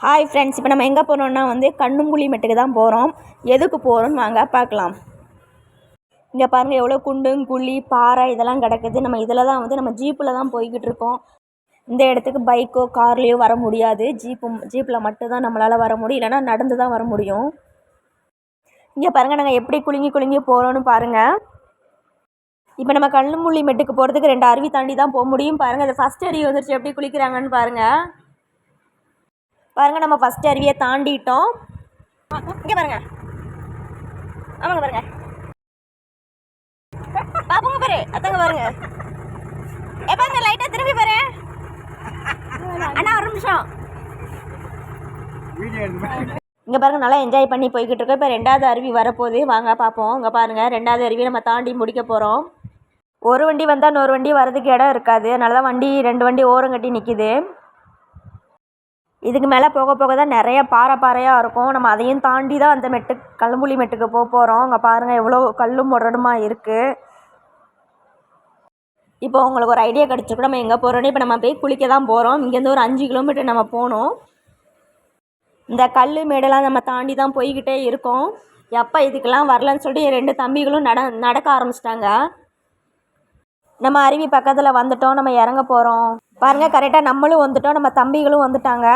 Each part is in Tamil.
ஹாய் ஃப்ரெண்ட்ஸ் இப்போ நம்ம எங்கே போகிறோம்னா வந்து கண்ணுங்குழி மெட்டுக்கு தான் போகிறோம் எதுக்கு போகிறோம்னு வாங்க பார்க்கலாம். இங்கே பாருங்கள் எவ்வளோ குண்டும் குழி பாறை இதெல்லாம் கிடக்குது. நம்ம இதில் தான் வந்து நம்ம ஜீப்பில் தான் போய்கிட்டு இருக்கோம். இந்த இடத்துக்கு பைக்கோ கார்லேயோ வர முடியாது. ஜீப்பு ஜீப்பில் மட்டும்தான் நம்மளால் வர முடியும். இல்லைன்னா நடந்து தான் வர முடியும். இங்கே பாருங்கள் நாங்கள் எப்படி குலுங்கி குலுங்கி போகிறோன்னு பாருங்கள் இப்போ நம்ம கண்ணுமுள்ளி மெட்டுக்கு போகிறதுக்கு ரெண்டு அருவி தாண்டி தான் போக முடியும். பாருங்கள் அது ஃபஸ்ட் அருவி வந்துருச்சு. எப்படி குளிக்கிறாங்கன்னு பாருங்கள் பாருங்கள் நம்ம ஃபஸ்ட் அருவியை தாண்டிட்டோம். இங்கே பாருங்க. ஆமாங்க பாருங்க. பாப்புங்க பாரு. அத்தங்க பாருங்க. ஏ பாருங்க லைட்டாக திரும்பி பாரு. அண்ணா ஒரு நிமிஷம். இங்கே பாருங்க நல்லா என்ஜாய் பண்ணி போய்கிட்டு இருக்கோம். இப்போ ரெண்டாவது அருவி வரப்போகுது. வாங்க பார்ப்போம் இங்கே பாருங்கள் ரெண்டாவது அருவி நம்ம தாண்டி முடிக்க போகிறோம் ஒரு வண்டி வந்தால் இன்னொரு வண்டி வரதுக்கு இடம் இருக்காது. அதனால தான் வண்டி ரெண்டு வண்டி ஓரம் கட்டி நிற்கிது இதுக்கு மேலே போக போக தான் நிறைய பாறை பாறையாக இருக்கும். நம்ம அதையும் தாண்டி தான் அந்த மெட்டு கல்லம்புலி மெட்டுக்கு போக போகிறோம். அங்கே பாருங்கள் எவ்வளோ கல்லும் முரடுமா இருக்குது இப்போ உங்களுக்கு ஒரு ஐடியா கிடச்சிருக்கு. நம்ம எங்கே போகிறோன்னு இப்போ நம்ம போய் குளிக்க தான் போகிறோம். இங்கேருந்து ஒரு அஞ்சு கிலோமீட்டர் நம்ம போகணும். இந்த கல் மேடெல்லாம் நம்ம தாண்டி தான் போய்கிட்டே இருக்கோம். எப்போ இதுக்கெல்லாம் வரலன்னு சொல்லிட்டு என் ரெண்டு தம்பிகளும் நட நடக்க ஆரம்பிச்சிட்டாங்க. நம்ம அருவி பக்கத்தில் வந்துட்டோம். நம்ம இறங்க போகிறோம். பாருங்கள் கரெக்டாக நம்மளும் வந்துட்டோம் நம்ம தம்பிகளும் வந்துட்டாங்க.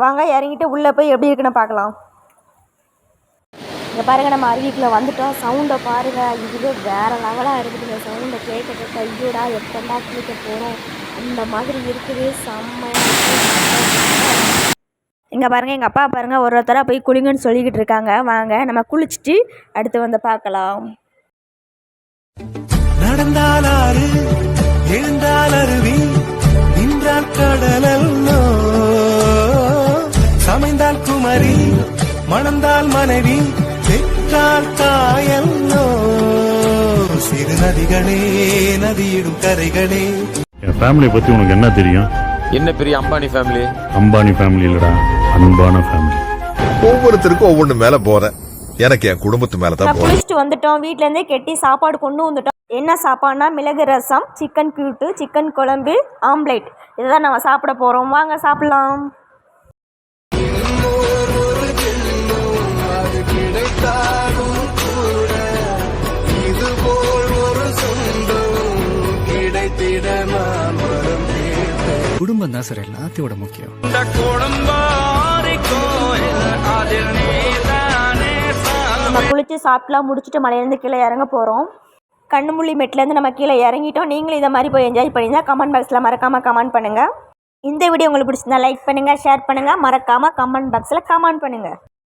வாங்க இறங்கிட்டு உள்ளே போய் எப்படி இருக்குன்னு பார்க்கலாம். இங்கே பாருங்கள் நம்ம அருவிக்குள்ளே வந்துட்டோம். சவுண்டை பாருங்கள் இதுவே வேறு லெவலாக இருக்குது. இந்த சவுண்டை கேட்க கேட்க ஐயோடா எப்படா கேட்க போகிறோம் அந்த மாதிரி இருக்குது. செம்மையாக இங்கே பாருங்கள் எங்கள் அப்பா பாருங்கள் ஒரு ஒருத்தராக போய் குளிங்கன்னு சொல்லிக்கிட்டு இருக்காங்க. வாங்க நம்ம குளிச்சுட்டு அடுத்து வந்து பார்க்கலாம். நடந்தாலாறு மணந்தால் மனைவி பெற்றால் தாயல்லோ சிறு நதிகளே நதியிடும் கரைகளே. என் ஃபேமிலியை பற்றி உனக்கு என்ன தெரியும்? என்ன பெரிய அம்பானி ஃபேமிலி அம்பானி ஃபேமிலி இல்லடா அன்பான ஃபேமிலி ஒவ்வொருத்தருக்கும் ஒவ்வொன்று மேல போறேன் எனக்கு என் குடும்பத்து மேல தான் போறேன் குளிச்சுட்டு வந்துட்டோம். வீட்டிலேருந்தே கெட்டி சாப்பாடு கொண்டு வந்துட்டோம். என்ன சாப்பாடுனா மிளகு ரசம் சிக்கன் கியூட்டு சிக்கன் குழம்பு ஆம்லேட் இதுதான் நம்ம சாப்பிட போகிறோம் வாங்க சாப்பிட்லாம். குடும்பம் தான் சார் எல்லாத்தையோட முக்கியம். நம்ம குளித்து சாப்பிட்லாம் முடிச்சுட்டு மலையிலேருந்து கீழே இறங்க போகிறோம் கண்ணுமுள்ளி மெட்லேருந்து நம்ம கீழே இறங்கிட்டோம். நீங்களும் இதை மாதிரி போய் என்ஜாய் பண்ணியிருந்தா கமெண்ட் பாக்ஸில் மறக்காமல் கமெண்ட் பண்ணுங்கள் இந்த வீடியோ உங்களுக்கு பிடிச்சிருந்தா லைக் பண்ணுங்கள் ஷேர் பண்ணுங்கள் மறக்காமல் கமெண்ட் பாக்ஸில் கமெண்ட் பண்ணுங்கள்